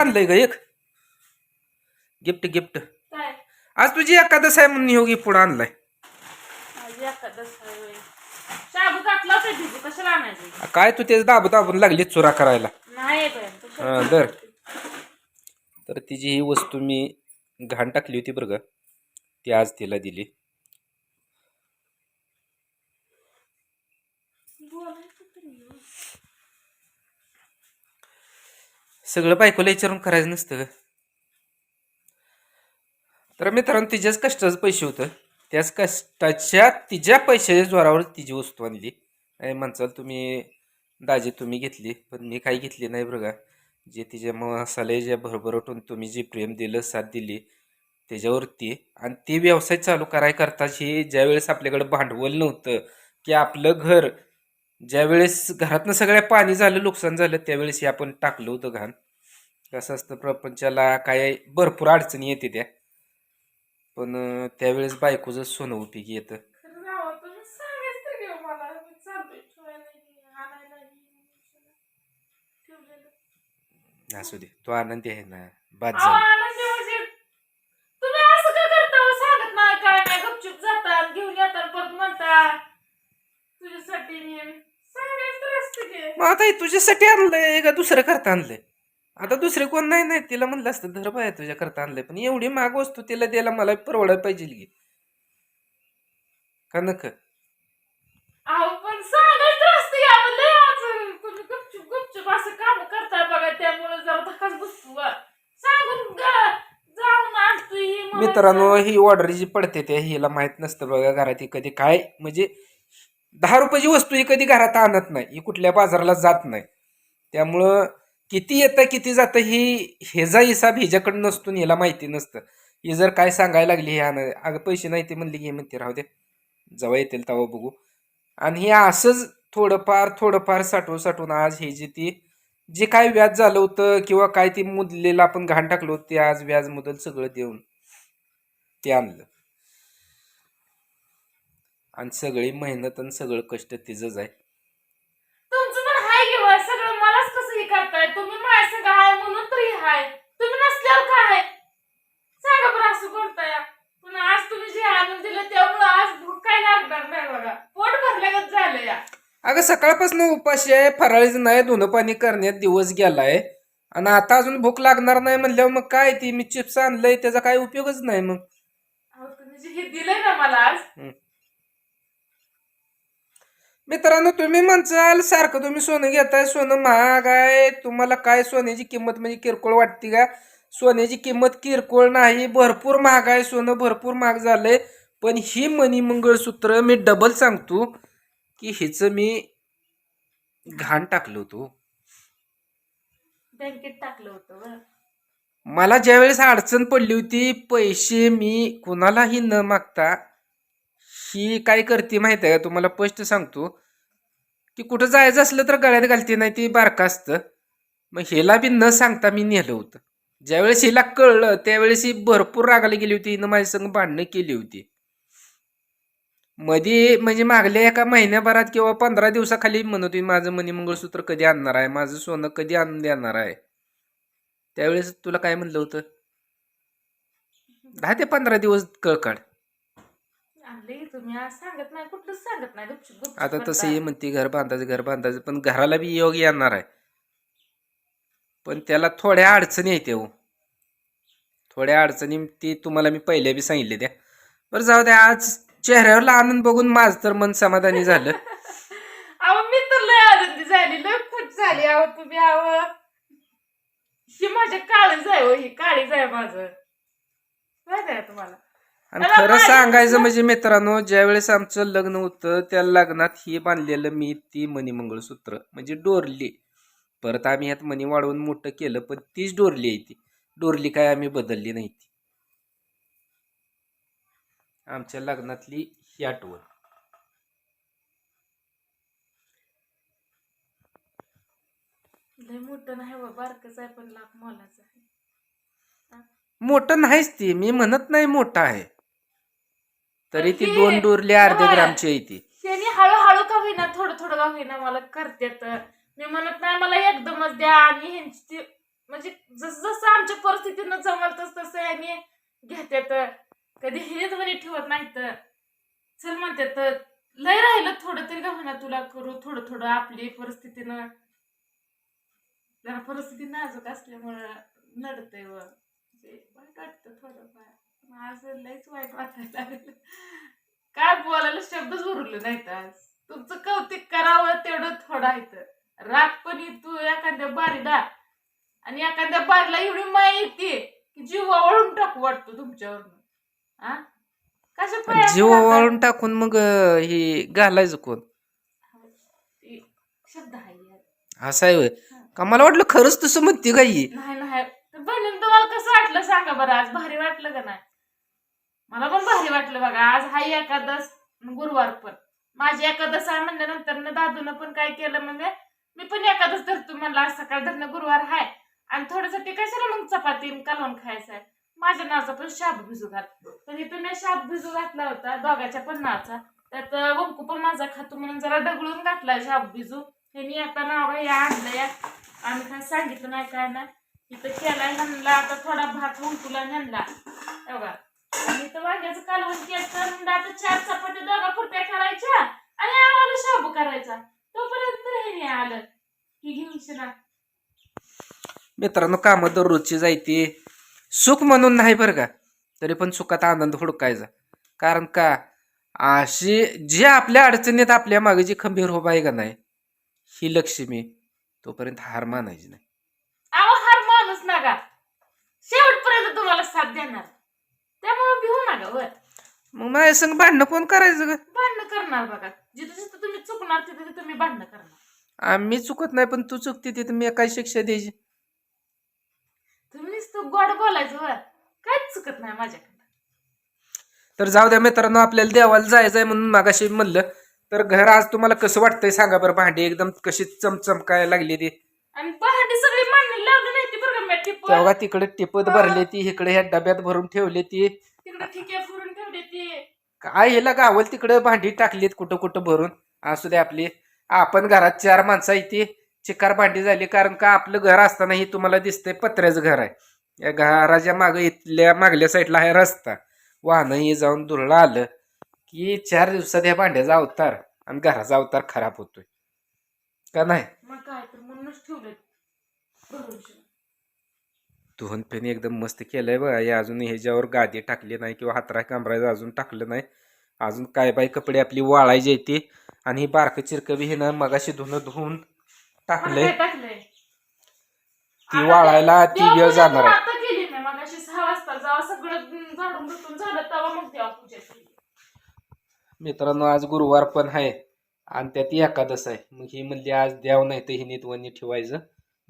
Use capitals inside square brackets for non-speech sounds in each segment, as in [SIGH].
आणलंय ग एक. गिफ्ट गिफ्ट आज तुझी एकादश आहे म्हणून योगी पुढे आणलाय. काय तू तेच दाबू दाबून लागली चुरा करायला. दर. तर तिची ही वस्तू मी घाण टाकली होती बरं ती आज तिला दिली. सगळं बायकोला विचारून करायचं नसतं का तर मित्रांनो तिच्याच कष्टाचं पैसे होतं. त्याच कष्टाच्या तिच्या पैशाच्या जोरावर तिची वस्तू आणली. नाही म्हणचाल तुम्ही दाजी तुम्ही घेतली पण मी काही घेतली नाही बघा जे तिच्या मसाले जे भरभरटून तुम्ही जे प्रेम दिलं साथ दिली त्याच्यावरती. आणि ते व्यवसाय चालू कराय हे ज्यावेळेस आपल्याकडे भांडवल नव्हतं की आपलं घर ज्यावेळेस घरातनं सगळ्या पाणी झालं नुकसान झालं त्यावेळेस हे आपण टाकलं होतं घाण. कसं असतं प्रपंचाला काय भरपूर अडचणी येते त्या. पण त्यावेळेस बायकोचं सोनं उपयोगी येतं. असू दे तो आनंदी आहे ना. बाद झाला. हो? घेऊन येतात परत म्हणता तुझ्यासाठी मी सांगायचं तर असतं की मग आता तुझ्यासाठी आणलंय का दुसरं करता आणलंय? आता दुसरे कोण नाही नाही. तिला म्हणलं असतं धर बाय तुझ्या करता आणलंय. पण एवढी माग वस्तू तिला द्यायला मला परवडायला पाहिजे की. का नक. मित्रांनो ही ऑर्डर जी पडते ते हिला माहीत नसतं बघा घरात कधी काय. म्हणजे दहा रुपयाची वस्तू ही कधी घरात आणत नाही ही कुठल्या बाजाराला जात नाही. त्यामुळं किती येतं किती जातं ही हेजा हिसाब हिच्याकडं नसतो आणि ह्याला माहिती नसतं. ही जर काय सांगायला लागली हे आण अगं पैसे नाही ते म्हणली की म्हणते राहू दे. जवळ येतील तेव्हा बघू. आणि हे असंच थोडंफार थोडंफार साठवून साठवून आज हे जे ती जे काय व्याज झालं होतं किंवा काय ती मुदलेलं आपण घाण टाकलं होतं ते आज व्याज मुदल सगळं देऊन ते आणलं. आणि सगळी मेहनत आणि सगळं कष्ट तिचंच आहे. तुमचं पण हाय घेवा सगळं मलाच कसं हे करताय? तुम्ही माझ्या संग हाय म्हणून तरी हाय. तुम्ही नसल्यावर काय आहे सांगा बरं असं बोलताय. पण आज तुम्ही जे आणून दिलं त्यामुळं आज भूक काय लागणार नाही बघा. पोट भरल्यागत झालं या. अगं सकाळपासून उपाशी आहे फराळीचं नाही धुणं पाणी करण्यात दिवस गेलाय. आणि आता अजून भूक लागणार नाही म्हणल्यावर मग काय ती? मी चिप्स आणलंय त्याचा काय उपयोगच नाही मग. अहो, तुम्ही जे हे दिलंय ना मला आज मित्रांनो तुम्ही म्हणसाल सारखं तुम्ही सोनं घेताय सोनं महाग आहे. तुम्हाला काय सोन्याची किंमत म्हणजे किरकोळ वाटते का? सोन्याची किंमत किरकोळ नाही भरपूर महाग आहे सोनं भरपूर महाग झालंय. पण ही मनी मंगळसूत्र मी डबल सांगतो की हिचं मी घाण टाकलं होतो बँकेत टाकलं होतं. मला ज्यावेळेस अडचण पडली होती पैसे मी कुणालाही न मागता ही काय करते माहिती आहे का? तुम्हाला स्पष्ट सांगतो. की कुठं जायचं असलं तर गळ्यात घालते नाही ती बारका असतं. मग हिला बी न सांगता मी नेलं होतं. ज्यावेळेस हिला कळलं त्यावेळेस ही भरपूर रागाला गेली होती हिनं माझ्या संग भांडणं केली होती. मध्ये म्हणजे मागल्या एका महिन्याभरात किंवा पंधरा दिवसाखाली म्हणत होती माझं मनी मंगळसूत्र कधी आणणार आहे? माझं सोनं कधी आणून देणार आहे? त्यावेळेस तुला काय म्हणलं होतं? दहा ते पंधरा दिवस कळकाड आणले तुम्ही. आज सांगत नाही कुठलंच सांगत नाही. गुपचूप गुपचूप आता तसं. ये म्हणते घर बांधायचं घर बांधायचं. पण घराला बी योग येणार आहे. पण त्याला थोड्या अडचणी येते हो. थोड्या अडचणी ती तुम्हाला मी पहिल्या बी सांगितले त्या. बरं जाऊ द्या. आज चेहऱ्यावरला आनंद बघून माझं तर मन समाधानी झालं. [LAUGHS] अहो मी तर लय आनंदी झाली. लय खुश झाली. अहो तुम्ही अहो. ही माझ्या काळीच आहे हो. ही काळीच आहे माझं. माहिती आहे तुम्हाला? आणि खरं सांगायचं म्हणजे मित्रांनो ज्यावेळेस आमचं लग्न होतं त्या लग्नात ही बांधलेलं मी ती मणी मंगळसूत्र म्हणजे डोरली. परत आम्ही ह्यात मणी वाढवून मोठं केलं पण तीच डोरली आहे ती. डोरली काय आम्ही बदलली नाही ती. आमच्या लग्नातली ही आठवण. मोठं नाही बारकच आहे पण लाख मोलाचं आहे. मोठं नाहीच ती मी म्हणत नाही मोठं आहे. तरी ती दोन डोरली अर्ध्या. ग्रामची आहे ती. त्यांनी हळूहळू का होईना थोडं थोडं का होईना मला करतात मी म्हणत नाही मला एकदमच द्या. आणि ह्यांची ती म्हणजे जसं जसं आमच्या परिस्थितीनं जमल तस तसं यांनी घेतात कधी हे म्हणे ठेवत नाही तर. चल म्हणतात लय राहिलं थोडं तरी का म्हणा तुला करू थोडं थोडं आपली परिस्थितीनं. जरा परिस्थिती नाजूक असल्यामुळं नडतंय व. म्हणजे वाईट वाटतं थोडंफार लयच वाईट वाटायला लागलं. काय बोलायला शब्दच उरले नाहीत आज. तुमचं कौतिक करावं तेवढं थोडं आहे तर राग पण तू एखाद्या बारीला. आणि एखाद्या बारीला एवढी माय येते की जीव वळून टाकू वाटतो तुमच्यावरून. हा कशा जीव? वाळून टाकून मग हे घालायचं कोण? ते शब्द आहे. असं आहे. का मला वाटलं खरंच तसं म्हणते काही नाही नाही. तर बहिणीनं तुम्हाला कसं वाटलं सांगा बरं. आज भारी वाटलं का नाही? मला पण भारी वाटलं बघा. आज हाय एकादस गुरुवार पण. माझी एकादस आहे म्हणल्यानंतर ना दादूनं पण काय केलं म्हणजे मी पण एकादस धरतो म्हणलं आज सकाळ धरणं गुरुवार हाय. आणि थोडस ते कशाला मग? चपाती कालवून खायचं आहे. माझ्या नावाचा पण शाप भिजू घाल. तर इथून मी शाप भिजू घातला होता दोघाच्या पण नावाचा. त्यात वंकू पण माझा खातो म्हणून जरा दगडून घातला शाप भिजू. ह्यांनी आता नाव या आणलं या आम्ही काय सांगितलं नाही काय ना इथं केलाय आणला आता थोडा भात वंकूला ह्यांना. बघा. वांग्याचं कालवण केलं आता चार चपात्या दोघा पुरत्या करायच्या आणि आम्हाला शाबू करायचा. तोपर्यंत हे आलं. की घेऊन मित्रांनो कामं दररोजची जायती. सुख म्हणून नाही बरं का? तरी पण सुखात आनंद हुडकायचा. कारण का? अशी जी आपल्या अडचणीत आपल्या मागे जी खंबीर उभा आहे का नाही ही लक्ष्मी तोपर्यंत हार मानायची नाही. अहो हार माणूस नका. शेवटपर्यंत तुम्हाला साथ देणार. त्यामुळे भिवू नका वर मग माझ्या संग भांडणं कोण करायचं ग? भांडणं करणार बघा. जिथं जिथं तुम्ही चुकणार तिथे तिथं तुम्ही भांडणं करणार. आम्ही चुकत नाही पण तू चुकते तिथं मी काय शिक्षा द्यायची. तुम्ही नुसतं गोड बोलायचं वर काहीच चुकत नाही माझ्याकडे. तर जाऊ द्या मित्रांनो आपल्याला देवाला जायचंय म्हणून मागाशी म्हणलं. तर घर आज तुम्हाला कसं वाटतंय सांगा बरं भांडी एकदम कशी चमचमकाय लागली ती? आणि पहाटे सगळी मांडणी लावली नाही ती बरं का मी टिप तेव्हा तिकडे टिपत भरली ती इकडे ह्या डब्यात भरून ठेवली ती. तिकडे ठिक्या फुरून ठेवली ती. काय हिला गावल तिकडे भांडी टाकलीत कुठं कुठं भरून. असू दे आपली. आपण घरात चार माणसं आहे ती. चिकार भांडी झाली कारण का आपलं घर असताना ही तुम्हाला दिसतंय पत्र्याचं घर आहे. या घराच्या मागे इथल्या मागल्या साईडला आहे रस्ता. वाहनं हे जाऊन दुरळा आलं की चार दिवसात ह्या भांड्याचा अवतार आणि घराचा अवतार खराब होतोय. का नाही? मग काय तर म्हणूनच ठेवलं भरून शिवून. धुवून पेन एकदम मस्त केलंय बघा. हे अजून ह्याच्यावर गादी टाकली नाही किंवा हातरा कांबरायचं अजून टाकलं नाही. अजून काय बाय कपडे आपली वाळायची ती. आणि ही बारकं चिरकं बी हिनं मगाशी धुणं धुवून टाकलंय. ती वाळायला ती वेळ जाणार तर आहे. केली केली मित्रांनो आज गुरुवार पण आहे आणि त्यात एकादश आहे. मग ही म्हणली आज द्याव नाही तर हिनीत वणी ठेवायचं.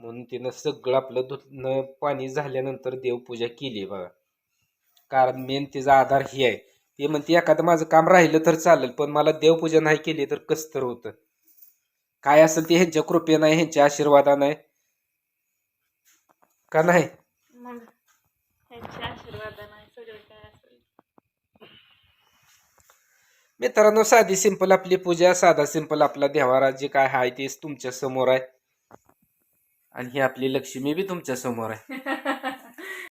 म्हणून तिनं सगळं आपलं धुतणं पाणी झाल्यानंतर देवपूजा केली बघा. कारण मेन तिचा आधार ही आहे. ते म्हणते एखादं माझं काम राहिलं तर चालेल पण मला देवपूजा नाही केली तर कसं तर होतं? काय असेल ते ह्यांच्या कृपेनं आहे ह्यांच्या आशीर्वादानं आहे. का नाही? मित्रांनो साधी सिंपल आपली पूजा साधा सिंपल आपला देवारा जे काय आहे ते तुमच्यासमोर आहे. आणि ही आपली लक्ष्मी बी तुमच्यासमोर आहे. [LAUGHS]